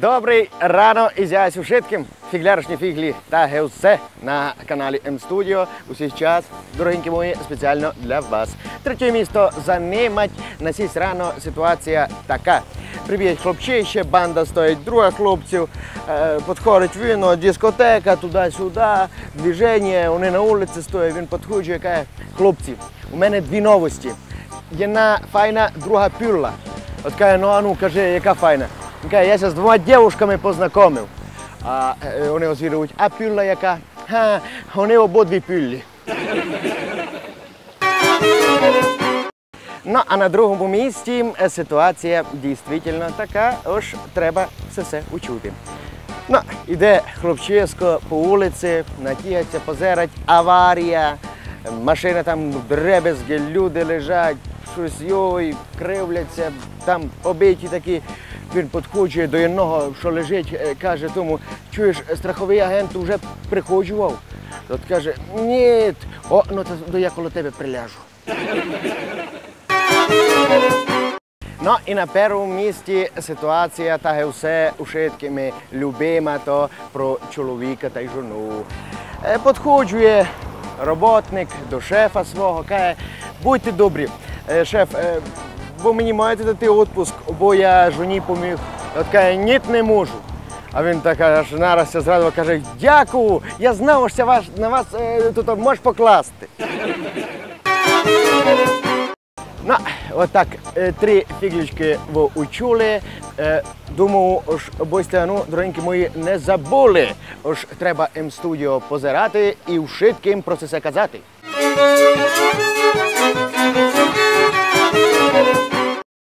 Добрий рано і зясь шитким. Фігляришні фіглі та геусе на каналі М-Студіо. Усіх час, дорогенькі мої, спеціально для вас. Третє місто занимать. На сість рано ситуація така. Прибігають хлопчище, банда стоїть, друга хлопців, е, підходить вино, дискотека, туди-сюди, движення, вони на вулиці стоять, він підходить, каже, хлопці, у мене дві новості. Одна файна, друга пюрла. От каже, ну а ну кажи, яка файна. Я ся з двома дівчинками познайомив. А вони озвірують, а пюрла яка? Ха, вони обидві пюрлі. Ну, а на другому місці ситуація дійсно така, ож треба все все учути. Ну, іде хлопчисько по вулиці, натігається, позерать, аварія, машина там дребезги, люди лежать, щось йой, кривляться, там обиті такі. Він підходжує до одного, що лежить, е, каже тому, чуєш, страховий агент вже приходжував. Тот каже, ні, о, ну то я коло тебе приляжу. Ну і на першому місці ситуація та все ушиткими любима то про чоловіка та й жону. Е, Підходжує роботник до шефа свого, каже, будьте добрі, е, шеф, ви мені маєте дати відпуск, бо я жоні поміг. От каже, ні, не можу. А він так аж нараз зразу каже, дякую, я знав, що вас, на вас е, тут можеш покласти. Ну, отак, е, три фіглічки ви учули. Е, Думаю, ож бойся, ну, дорогенькі мої, не забули. Ож треба М-студіо позирати і в шитким про це казати.